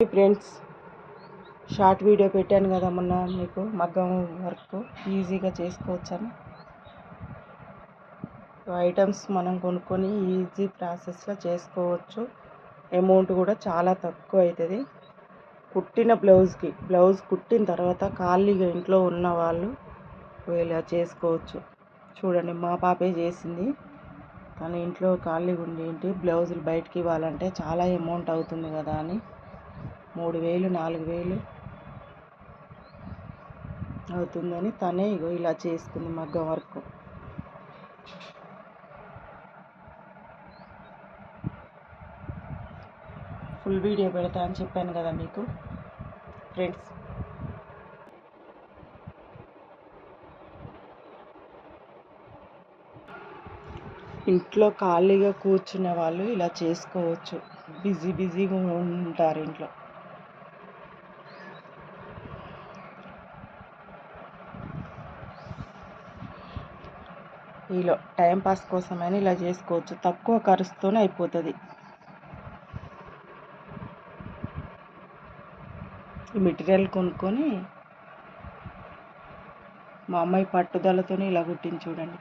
Friends short video పెట్టాను కదా మొన్న మీకు మగ్గం వర్క్ ఈజీగా చేసుకోవచ్చని. ఐటమ్స్ మనం కొనుక్కొని ఈజీ ప్రాసెస్లో చేసుకోవచ్చు. అమౌంట్ కూడా చాలా తక్కువ అవుతుంది కుట్టిన బ్లౌజ్కి బ్లౌజ్ కుట్టిన తర్వాత ఖాళీగా ఇంట్లో ఉన్న వాళ్ళు ఇలా చేసుకోవచ్చు. చూడండి మా పాపే చేసింది. తన ఇంట్లో ఖాళీగా ఉండి ఏంటి బ్లౌజులు బయటికి ఇవ్వాలంటే చాలా అమౌంట్ అవుతుంది కదా అని. మూడు వేలు నాలుగు వేలు అవుతుందని తనే ఇగో ఇలా చేసుకుంది మగ్గం వర్క్. ఫుల్ వీడియో పెడతా అని చెప్పాను కదా మీకు ఫ్రెండ్స్. ఇంట్లో ఖాళీగా కూర్చునే వాళ్ళు ఇలా చేసుకోవచ్చు. బిజీ బిజీగా ఉంటారు ఇంట్లో. ఇలా టైంపాస్ కోసమైనా ఇలా చేసుకోవచ్చు. తక్కువ ఖర్చుతోనే అయిపోతుంది. ఈ మెటీరియల్ కొనుక్కొని మా అమ్మాయి పట్టుదలతో ఇలా కుట్టింది చూడండి.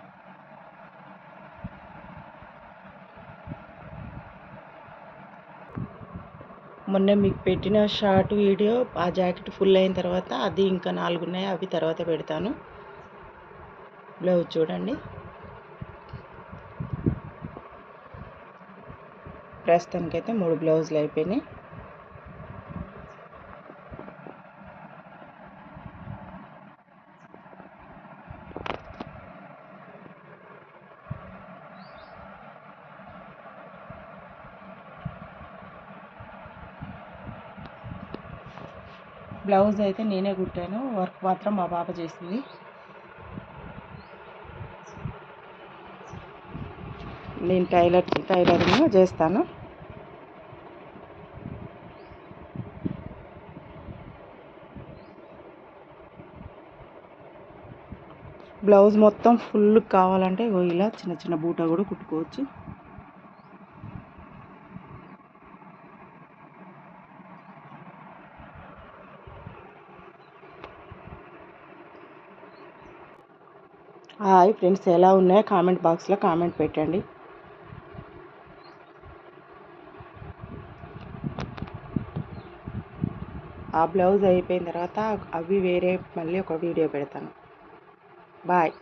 మొన్న మీకు పెట్టిన షార్ట్ వీడియో ఆ జాకెట్ ఫుల్ అయిన తర్వాత అది ఇంకా నాలుగు ఉన్నాయి అవి తర్వాత పెడతాను. బ్లౌజ్ చూడండి. ప్రస్తుతానికైతే మూడు బ్లౌజులు అయిపోయినాయి. బ్లౌజ్ అయితే నేనే కుట్టాను. వర్క్ మాత్రం మా పాప చేసింది. నేను టైలర్ టైలరింగ్ చేస్తాను. బ్లౌజ్ మొత్తం ఫుల్ కావాలంటే ఇలా చిన్న చిన్న బూటా కూడా కుట్టుకోవచ్చు. హాయ్ ఫ్రెండ్స్ ఎలా ఉన్నాయో కామెంట్ బాక్స్లో కామెంట్ పెట్టండి. ఆ బ్లౌజ్ అయిపోయిన తర్వాత అవి వేరే మళ్ళీ ఒక వీడియో పెడతాను. Bye.